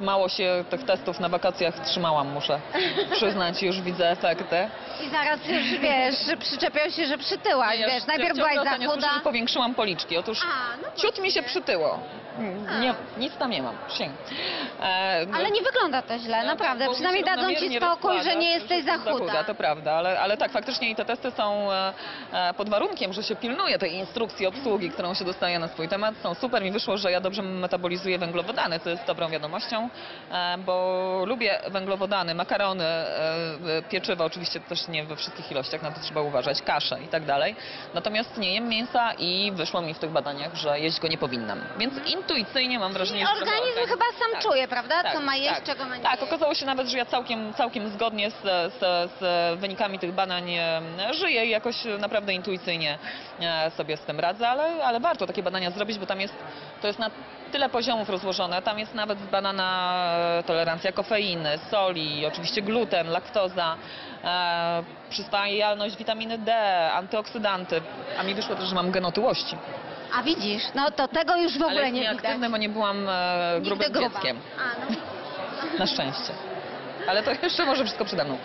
Mało się tych testów na wakacjach trzymałam, muszę przyznać, już widzę efekty. I zaraz już wiesz, przyczepiał się, że przytyłaś, wiesz, najpierw byłaś za chuda. że powiększyłam policzki. Otóż A, no ciut mi się właśnie. przytyło. Nie, nic tam nie mam. E, Ale nie wygląda to źle, naprawdę. bo Przynajmniej mi się dadzą ci równomiernie spokój, że rozkłada, nie jesteś za chuda. To prawda, ale, ale tak, faktycznie i te testy są e, e, pod warunkiem, że się pilnuje tej instrukcji obsługi, którą się dostaje na swój temat. Są super. Mi wyszło, że ja dobrze metabolizuję węglowodany, co jest dobrą wiadomością, e, bo lubię węglowodany, makarony, e, e, pieczywo, oczywiście też nie we wszystkich ilościach, na to trzeba uważać, kasze i tak dalej. Natomiast nie jem mięsa i wyszło mi w tych badaniach, że jeść go nie powinnam. Więc intuicyjnie mam wrażenie, że trochę Organizm chyba sam tak. czuje, prawda? Tak, Co ma jeść, tak. czego ma nie Tak, jeść. okazało się nawet, że ja całkiem, całkiem zgodnie z, z, z wynikami tych badań żyję i jakoś naprawdę intuicyjnie e, sobie z tym radzę, ale, ale warto takie badania zrobić, bo tam jest, to jest na tyle poziomów rozłożone, tam jest nawet zbadana e, tolerancja kofeiny, soli, oczywiście gluten, laktoza, e, przyswajalność witaminy D, antyoksydanty, a mi wyszło też, że mam gen otyłości, A widzisz, no to tego już w ogóle ale nie widać. aktywne, bo nie byłam e, Nigdy grubym gruba. dzieckiem, A, no. na szczęście. Ale to jeszcze może wszystko przede mną.